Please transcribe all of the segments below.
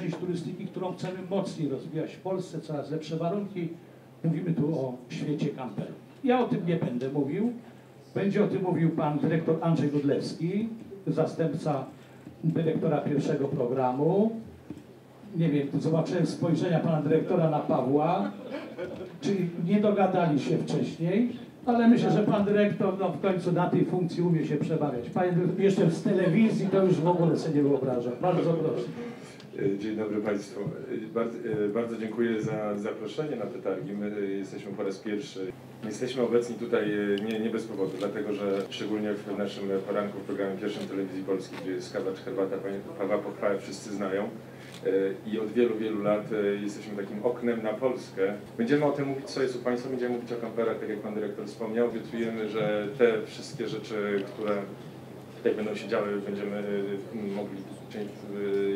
część turystyki, którą chcemy mocniej rozwijać w Polsce, coraz lepsze warunki. Mówimy tu o świecie kamperów. Ja o tym nie będę mówił. Będzie o tym mówił pan dyrektor Andrzej Godlewski, zastępca dyrektora pierwszego programu. Nie wiem, zobaczyłem spojrzenia pana dyrektora na Pawła, czyli nie dogadali się wcześniej, ale myślę, że pan dyrektor no, w końcu na tej funkcji umie się przebawiać. Panie jeszcze z telewizji to już w ogóle sobie nie wyobrażam. Bardzo proszę. E, Dzień dobry Państwu. E, Bardzo, e, bardzo dziękuję za zaproszenie na te targi. My jesteśmy po raz pierwszy. Jesteśmy obecni tutaj nie, nie bez powodu, dlatego że szczególnie w naszym poranku w programie pierwszym Telewizji Polskiej, gdzie jest kawa czy herbata, Pawła Pochwałę wszyscy znają. I od wielu, wielu lat jesteśmy takim oknem na Polskę. Będziemy o tym mówić, co jest u Państwa, będziemy mówić o kamperach, tak jak Pan Dyrektor wspomniał. Obiecujemy, że te wszystkie rzeczy, które tutaj będą się działy, będziemy e, mogli część,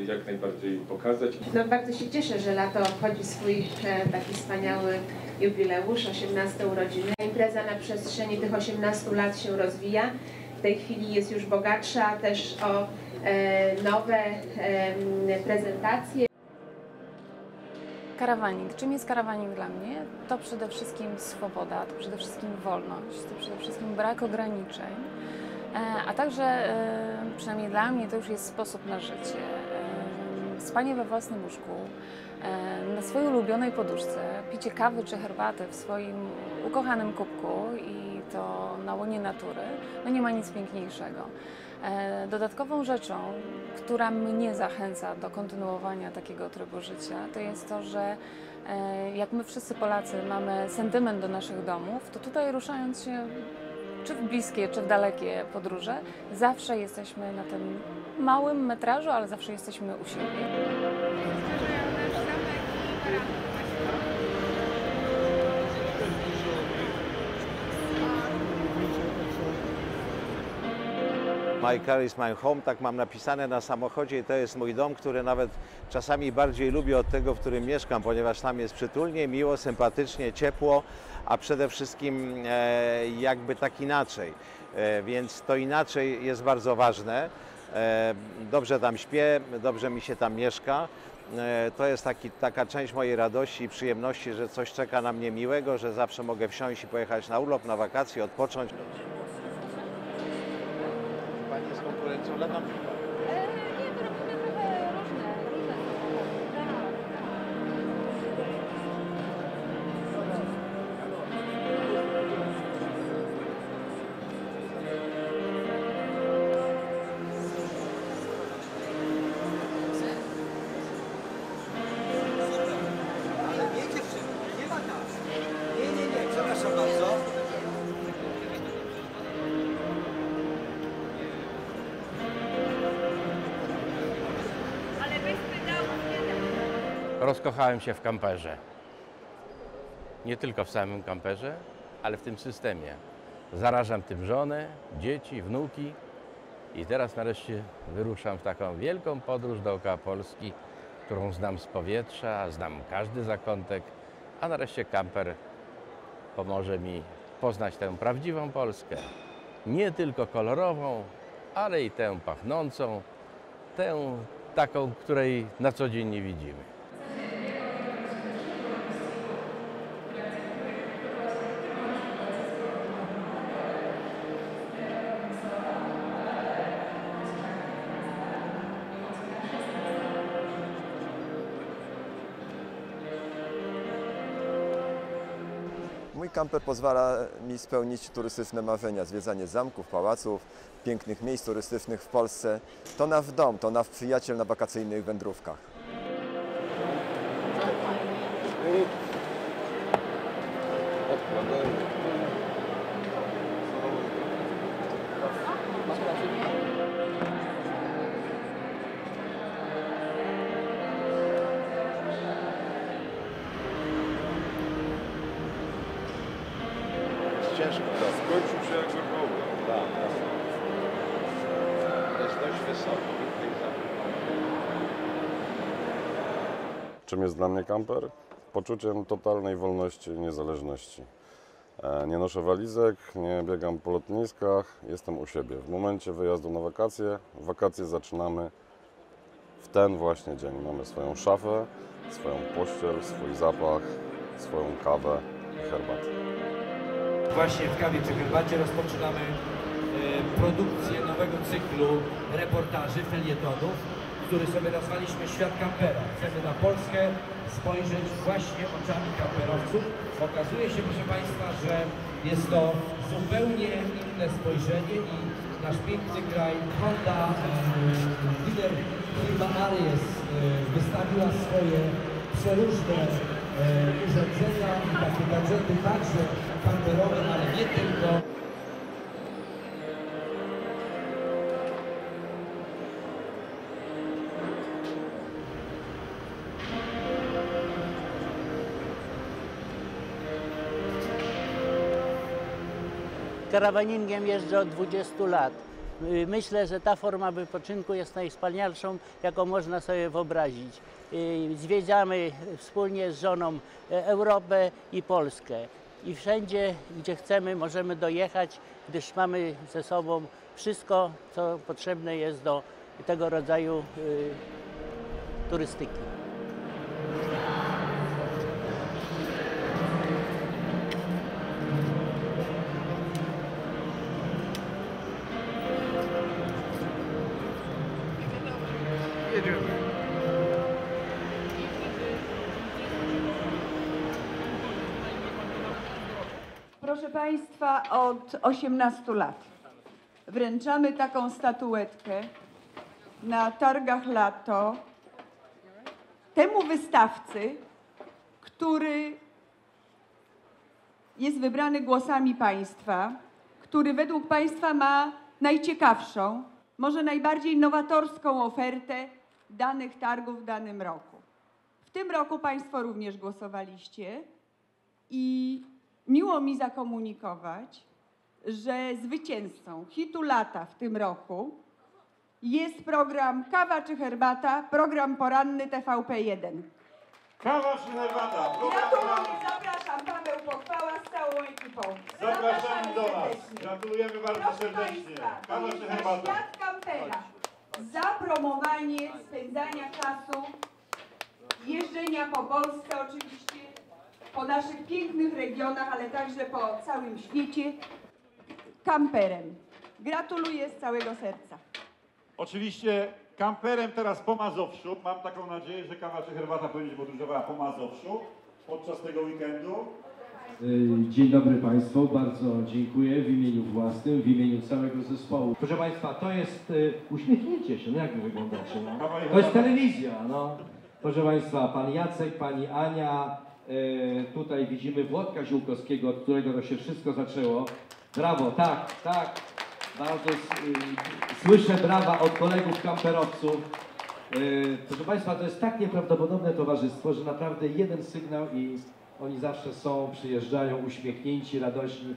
e, jak najbardziej pokazać. No bardzo się cieszę, że lato obchodzi swój e, taki wspaniały jubileusz, 18 urodziny. Impreza na przestrzeni tych 18 lat się rozwija. W tej chwili jest już bogatsza też o e, nowe prezentacje. Karawaning. Czym jest karawaning dla mnie? To przede wszystkim swoboda, to przede wszystkim wolność, to przede wszystkim brak ograniczeń, a także, e, przynajmniej dla mnie, to już jest sposób na życie. E, Spanie we własnym łóżku, e, na swojej ulubionej poduszce, picie kawy czy herbaty w swoim ukochanym kubku i to na łonie natury, no nie ma nic piękniejszego. E, Dodatkową rzeczą, która mnie zachęca do kontynuowania takiego trybu życia, to jest to, że e, jak my wszyscy Polacy mamy sentyment do naszych domów, to tutaj ruszając się czy w bliskie, czy w dalekie podróże, zawsze jesteśmy na tym małym metrażu, ale zawsze jesteśmy u siebie. My car is my home, tak mam napisane na samochodzie i to jest mój dom, który nawet czasami bardziej lubię od tego, w którym mieszkam, ponieważ tam jest przytulnie, miło, sympatycznie, ciepło, a przede wszystkim e, jakby tak inaczej. E, więc to inaczej jest bardzo ważne. E, dobrze tam śpię, dobrze mi się tam mieszka. E, To jest taki, taka część mojej radości i przyjemności, że coś czeka na mnie miłego, że zawsze mogę wsiąść i pojechać na urlop, na wakacje, odpocząć. Z konkurencją Rozkochałem się w kamperze. Nie tylko w samym kamperze, ale w tym systemie. Zarażam tym żonę, dzieci, wnuki i teraz nareszcie wyruszam w taką wielką podróż dookoła Polski, którą znam z powietrza, znam każdy zakątek, a nareszcie kamper pomoże mi poznać tę prawdziwą Polskę. Nie tylko kolorową, ale i tę pachnącą, tę taką, której na co dzień nie widzimy. Mój kamper pozwala mi spełnić turystyczne marzenia, zwiedzanie zamków, pałaców, pięknych miejsc turystycznych w Polsce. To nasz dom, to nasz przyjaciel na wakacyjnych wędrówkach. Ciężko to. Skończył się jak wywołał. Tak, tak. Jest dość wysoki. Czym jest dla mnie kamper? Poczuciem totalnej wolności i niezależności. E, Nie noszę walizek, nie biegam po lotniskach, jestem u siebie. W momencie wyjazdu na wakacje, wakacje zaczynamy w ten właśnie dzień. Mamy swoją szafę, swoją pościel, swój zapach, swoją kawę i herbatę. Właśnie w kawie czy herbacie rozpoczynamy e, produkcję nowego cyklu reportaży, felietonów, który sobie nazwaliśmy Świat Kampera. Chcemy na Polskę spojrzeć właśnie oczami kamperowców. Okazuje się, proszę Państwa, że jest to zupełnie inne spojrzenie i nasz piękny kraj Honda, e, lider firma Aries e, wystawiła swoje przeróżne urządzenia i takie gadżety także ale nie tylko. Karawaningiem jeżdżę od 20 lat. Y, Myślę, że ta forma wypoczynku jest najwspanialszą, jaką można sobie wyobrazić. Y, Zwiedzamy wspólnie z żoną e, Europę i Polskę. I wszędzie, gdzie chcemy, możemy dojechać, gdyż mamy ze sobą wszystko, co potrzebne jest do tego rodzaju y, turystyki. Proszę Państwa, od 18 lat wręczamy taką statuetkę na targach lato temu wystawcy, który jest wybrany głosami Państwa, który według Państwa ma najciekawszą, może najbardziej nowatorską ofertę danych targów w danym roku. W tym roku Państwo również głosowaliście i miło mi zakomunikować, że zwycięzcą hitu lata w tym roku jest program Kawa czy Herbata, program poranny TVP1. Kawa czy herbata? Gratuluję, zapraszam Paweł Pochwała z całą ekipą. Zapraszamy do nas. Gratulujemy bardzo Proszę serdecznie. Państwa, Kawa czy herbata? świat kampera. Za promowanie spędzania czasu, jeżdżenia po Polsce oczywiście, po naszych pięknych regionach, ale także po całym świecie, kamperem. Gratuluję z całego serca. Oczywiście kamperem teraz po Mazowszu. Mam taką nadzieję, że kawa czy herbata będzie podróżowała po Mazowszu podczas tego weekendu. Y, Dzień dobry Państwu, bardzo dziękuję w imieniu własnym, w imieniu całego zespołu. Proszę Państwa, to jest, y, uśmiechnijcie się, no jak Wy wyglądacie, no? To jest telewizja, no. Proszę Państwa, Pan Jacek, Pani Ania, tutaj widzimy Włodka Ziółkowskiego, od którego to się wszystko zaczęło. Brawo, tak, tak, bardzo y, słyszę brawa od kolegów kamperowców. Y, Proszę Państwa, to jest tak nieprawdopodobne towarzystwo, że naprawdę jeden sygnał i oni zawsze są, przyjeżdżają uśmiechnięci, radośni.